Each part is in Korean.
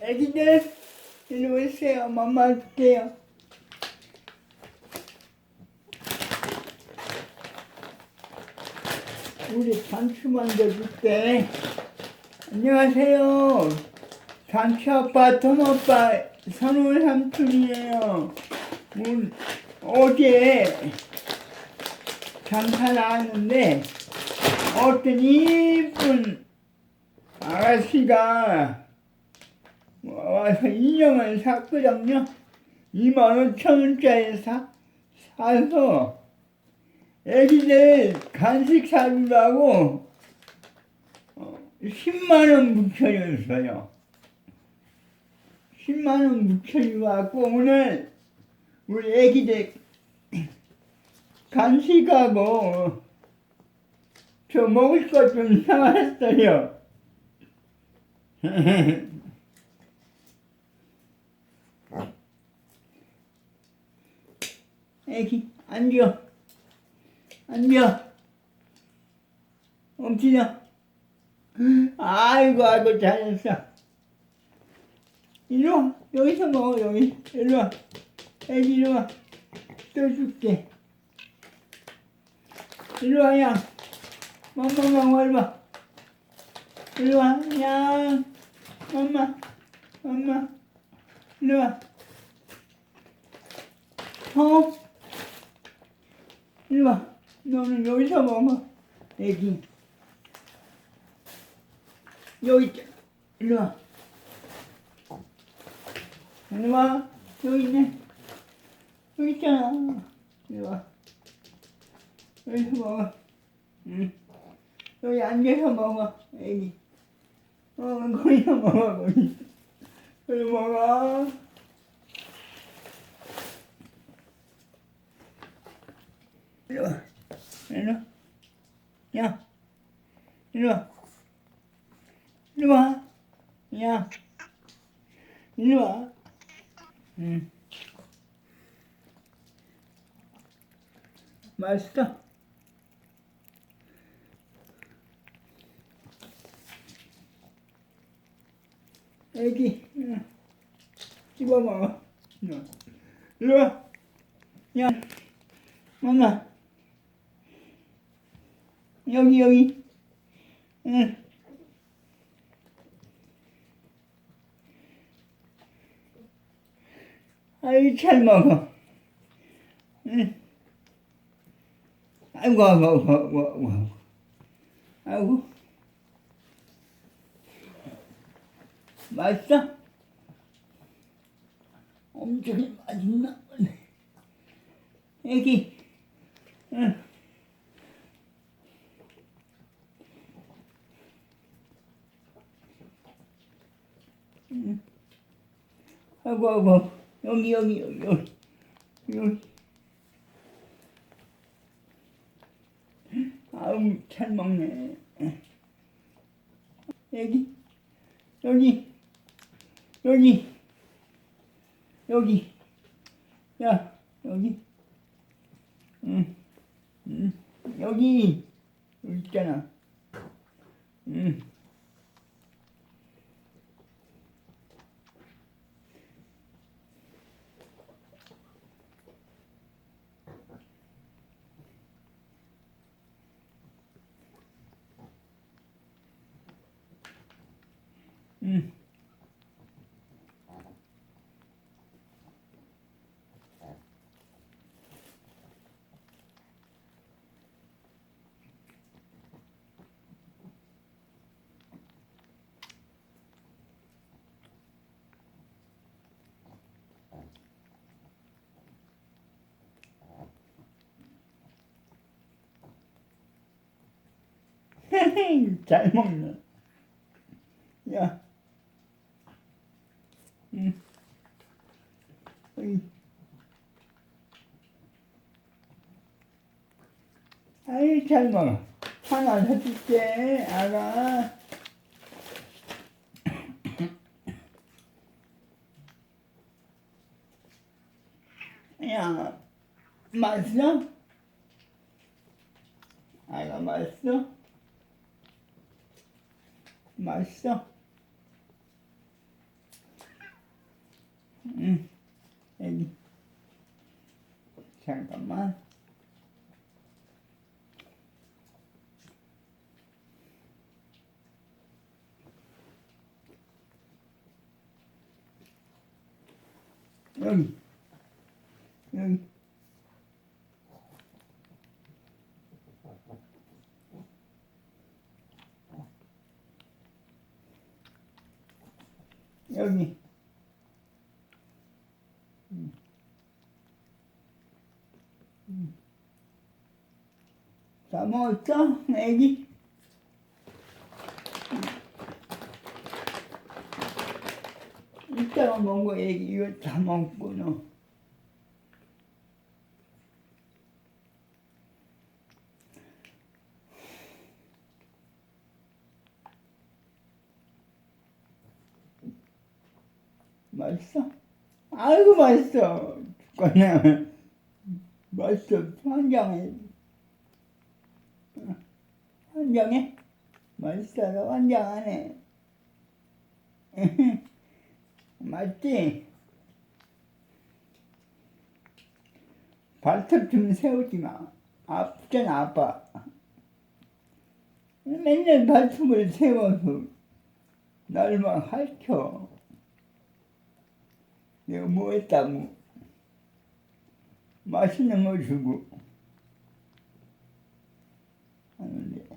애기들, 이리 오세요. 맘마 줄게요. 우리 단추 만져줄게. 안녕하세요. 단추 아빠, 톰 아빠, 선우 삼촌이에요. 우리 어제 장사 나왔는데 어떤 이쁜 아가씨가 와서 인형을 샀거든요. 2만 5천 원짜리 사, 사서 애기들 간식 사주라고 어, 10만 원 묵혀줬어요. 10만 원 묵혀줘갖고 오늘 우리 애기들 간식하고 저 먹을 것 좀 사왔어요. 애기 앉아 앉아 엄지나 아이고 아이고 잘했어. 이리 와. 여기서 먹어 여기. 이리 와. 애기 이리 와또 줄게. 이리 와야. 이리 와 이리 와야. 엄마 엄마. 이리 와. 톰 와. 너는 여기서 먹어. 애기. 여기 와. 이리 와. 여기 있네. 여기 있잖아. 이리 와. 여기서 먹어. 응. 여기 앉아서 먹어. 애기. 어, 거기서 먹어. 거기. 여기 먹어. 이리 와. 이리 와. 야. 이리 와. 이리 와. 야. 이리 와. 응. 맛있어? 애기, 응. 씹어 먹어. 이리 와. 야. 엄마. 여기 여기 응. 아이 잘 먹어. 응. 아이고 아이고 아이고 아이고 아이고 아이고. 맛있어? 엄청 맛있나 보네. 애기. 응 응. 아이고 아이고. 여기 여기 여기 여기. 여기. 아우 잘 먹네. 여기. 여기. 여기. 여기. 야 여기. 응, 응. 여기. 여기 있잖아. 응. 응. 잘 먹네. 야. 응. 어이. 아이, 잘 먹어. 하나 해줄게, 알아. 야, 맛있어? 아이가 맛있어? 맛있어? 응, 애기. 잠깐만. 여기. 여기. 여기. 음. 음. 다 먹었어, 애기? 이따가 먹어, 애기. 이거 다 먹고, 너. 맛있어? 아이고 맛있어. 그냥 맛있어. 환장해. 환장해? 맛있어. 환장하네. 맞지? 발톱 좀 세우지 마. 아프잖아, 아파. 맨날 발톱을 세워서 날만 핥혀. 내가 뭐 했다고. 맛있는 거 주고. 하는데.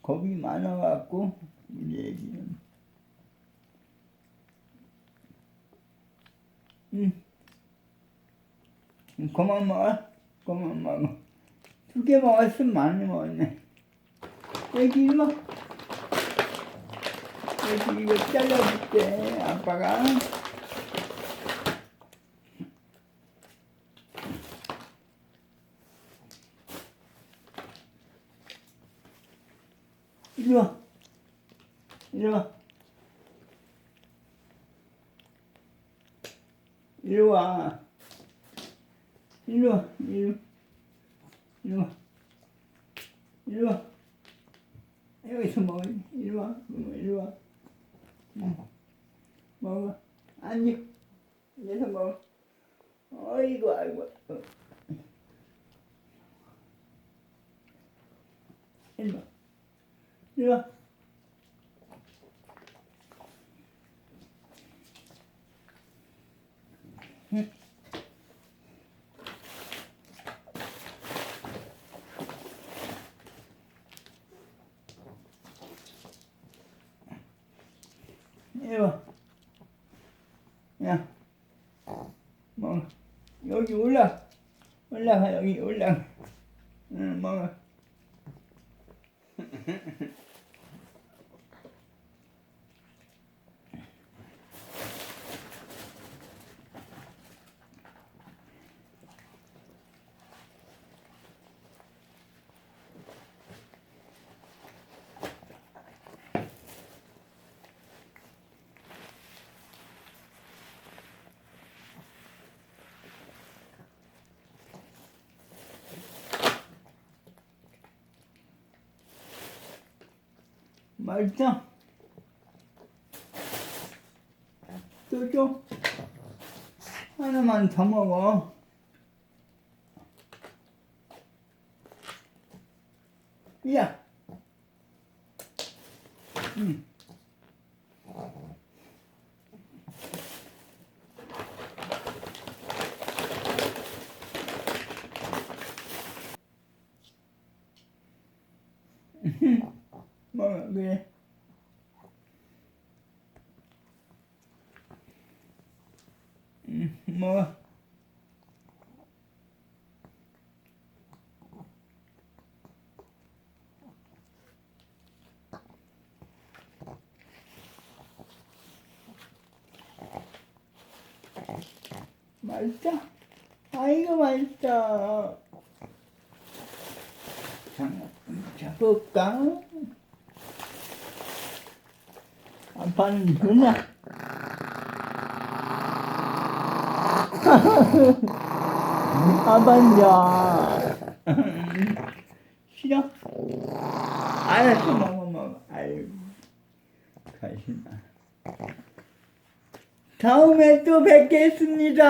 겁이 많아갖고, 우리 애기는. 응. 응, 그만 먹어. 그만 먹어. 두 개 먹었으면 많이 먹었네. 애기 이리 와. 애기 이거 잘라줄게, 아빠가. 이리 와. 이리 와. 이리 와. 이리 와. 이리 와. 이리 와. 이리 와. 여기서 먹어. 이리 와. 이리 와. 응. 먹어. 앉아. 앉아서 먹어. 어이구, 아이고. 어. 이리 와. 와. 야. 먹어. 여기 올라. 올라가, 여기 올라가. 응, 먹어. 또 줘? 하나만 더 먹어. 야. 응. 먹 어, 그래. 응, 먹어. 맛있어? 아이고, 맛있어. 잠깐, 잡을까? 아빠는 누나. 아빠야. 싫어? 알았어, 먹어, 먹어. 아이고, 가시나. 다음에 또 뵙겠습니다.